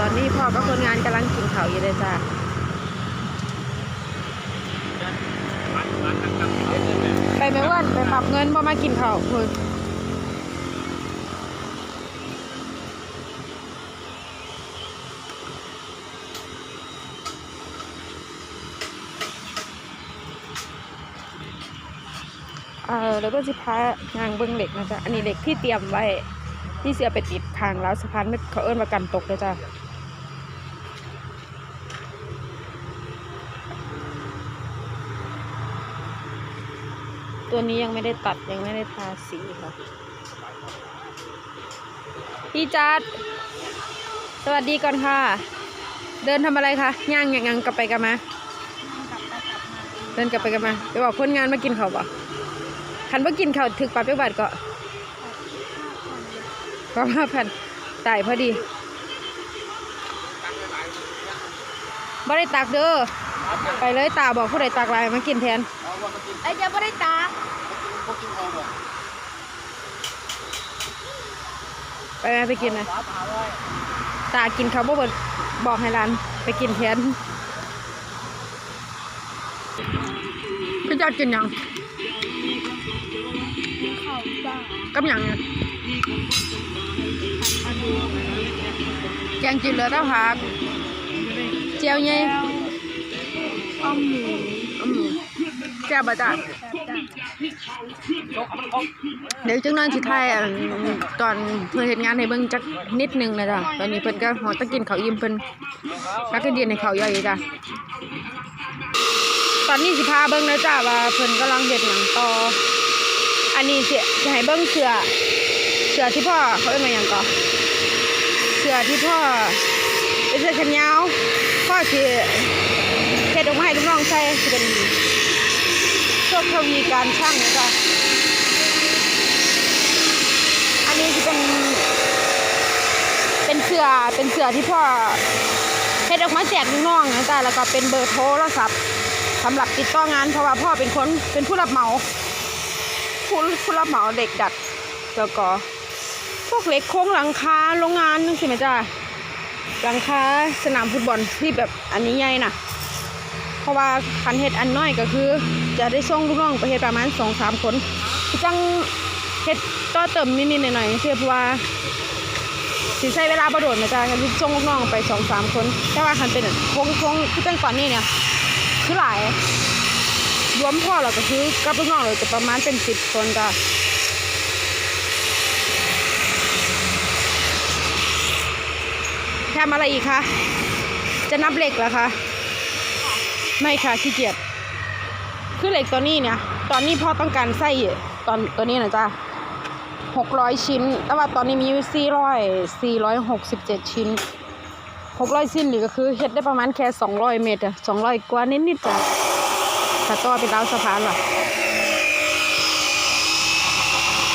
ตอนนี้พ่อก็คนงานกำลังกินข้าวอยู่เลยจ้าไปไหมอ้วันไปปรับเงินบ่มากินข้าวเพิ่นเออแล้วก็สิพางางเบิ้องเหล็กนะจ๊ะ อันนี้เหล็กที่เตรียมไว้ ที่เสียไปติดทางแล้วสะพานไม่เขาเอิ้นว่ากันตกเลยจ้ะ ตัวนี้ยังไม่ได้ตัดยังไม่ได้ทาสีค่ะ พี่จัด สวัสดีก่อนค่ะ เดินทำอะไรคะย่างย่างงังกลับไปกลับมา เดินกลับไปกลับมาไปบอกคนงานมากินข้าวบ่คันว่ากินข้าวถึกปรับเปบาทก็เพราะว่าพันตายพอดีบ่ได้ตักเด้อไปเลยตาบอกผู้ใดตักลายมากินแทน ไอ้เจ้าไม่ได้ตาไปไหมไปกินนะตากินเขาวบ่เบิดบอกให้ร้านไปกินแทนพี่เจ้ากินหยังเขาจ้ากับหยังเนี่ยแกงจืดเหลือเต้าผักเจียวไงอ้อมหมูอืม แจ่วบะจ้ะจ้าเดี๋ยวจังนั้นสิไทายอันตอนเพิ่นเฮ็ดงานให้เบิ่งจักนิดนึงนะจ้ะตอนนี้เพิ่นก็หอตะกินข้าวอิ่มเพิ่นแล้วก็เดียนให้ข้าวย่อยจ้ะตอนนี้สิพาเบิ่งนะจ้ะว่าเพิ่นกำลังเฮ็ดหยังต่อ อันนี้สิจะให้เบิ่งเสือเสือที่พ่อเขาเอิ้นว่าหยังก่อเสือที่พ่อเป็นเสือแขนยาวพ่อสิเฮ็ดออกมาให้ลูกน้องใส่สิเป็น คทวีการช่างนะจ๊ะอันนี้จะเป็น เป็นเสือเป็นเสือที่พ่อเฮ็ดออกมาแจกลูกน้องนะจ๊ะแล้วก็เป็นเบอร์โทรศัพท์สำหรับติดต่องานเพราะว่าพ่อเป็นคนเป็นผู้รับเหมาผู้ผู้รับเหมาเหล็กดัดแล้วก็พวกเหล็กโค้งหลังคาโรงงานนึงสิไหมจ๊ะหลังคาสนามฟุตบอลที่แบบอันนี้ใหญ่น่ะ เพราะว่าคันเฮ็ดอันน้อยก็คือ จะได้ส่งลูกน้องไปเฮ็ดประมาณสองสามคนจังเฮ็ดต่อเติมนิดๆหน่อยๆเสียเพราะว่าสิใช้เวลาบ่โดนนะจ๊ะคันส่งลูกน้องไปสองสามคน แต่ว่าคันเป็นคงคงที่เป็นก่อนนี้เนี่ยคือหลายรวมพ่อเราก็คือกับลูกน้องเราจะประมาณเป็นสิบคนจ้ะแทมอะไรอีกคะ จะนับเหล็กเหรอคะ ไม่ค่ะขี้เกียจคือเหล็กตัวนี้เนี่ย ตอนนี้พ่อต้องการไส้ตอนตัวนี้นะจ๊ะหกร้อยชิ้น แต่ว่าตอนนี้มีอยู่สี่ร้อยสี่ร้อยหกสิบเจ็ดชิ้นหกร้อยชิ้นหรือก็คือเฮ็ดได้ประมาณแค่สองร้อยเมตรอะสองร้อยกว่านิดๆจ้ะถ้าต่อเป็นราวสะพานล่ะ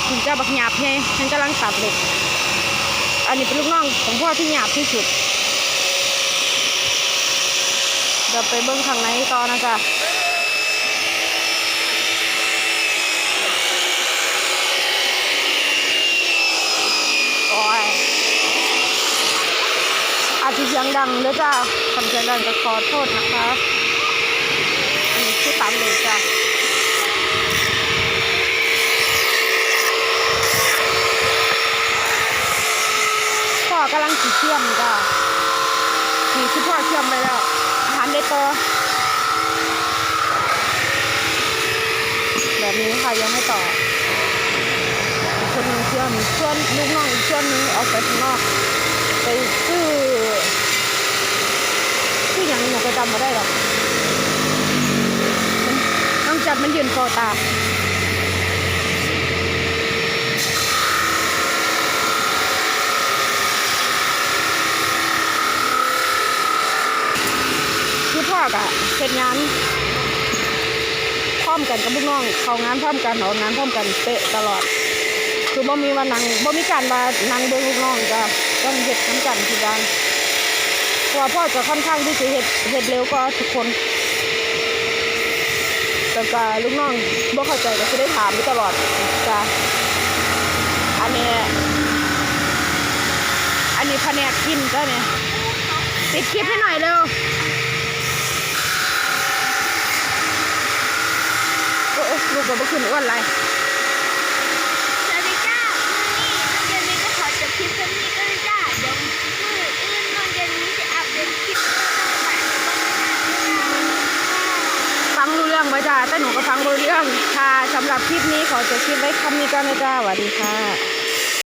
ถึงจะบักหยาบไงฉันกำลังตัดเหล็ก อันนี้เป็นลูกน้องของพ่อที่หยาบที่สุด เดี๋ยวไปเบิ้งข้างในต่อนะจ๊ะโอ้ยอาจจะเสียงดังเด้อจ้าคำเสียงดังก็ขอโทษนะคะอันนี้คือตามเลยจ้ะพ่อกำลังสีเชื่อมจ้ะนี่คือพ่อเชื่อมไปแล้วานได้ต่อแบบนี้ค่ะยังไม่ต่อคนนึงเชื่อมส่วนลูกน้องอีกส่วนนึงออกไปข้างนอก ไปซื้อซื้ออย่างหนูก็จำมาได้หรอกต้องจัดมันยืนคอตาก คือพ่ะเสร็จงานพร้อมกันกับลูกน้องเขางานพร้อมกันออกงานพร้อมกันเป๊ะตลอด คือบ่มีว่านั่งบ่มีการว่านั่งเบิ่งลูกน้องจะต้องเฮ็ดน้ำกันทุกอย่างเพราะว่าพ่อจะค่อนข้างที่จะเฮ็ดเฮ็ดเร็วกว่าทุกคนแต่ก็ลูกน้องบ่เข้าใจก็สิได้ถามอยู่ตลอดจ้ะอันนี้อันนี้แผนกกินจ้ะเนี่ยปิดคลิปให้หน่อยเร็วโอ้โอ้ ลูกกับบุขึ้นอ้วนไรสวัสดีจ้ามื้อนี้น้องเจนนี่ก็ขอจบคลิปแค่นี้ก็เลยจ้าเดี๋ยวมื้ออื่นน้องเจนนี่จะอัปเดตคลิปน้องใหม่บ้างนะฟังรู้เรื่องไหมจ้าแต่หนูก็ฟังรู้เรื่องค่ะสำหรับคลิปนี้ขอจบคลิปไว้คำนี้ก่อนนะจ้าสวัสดีค่ะ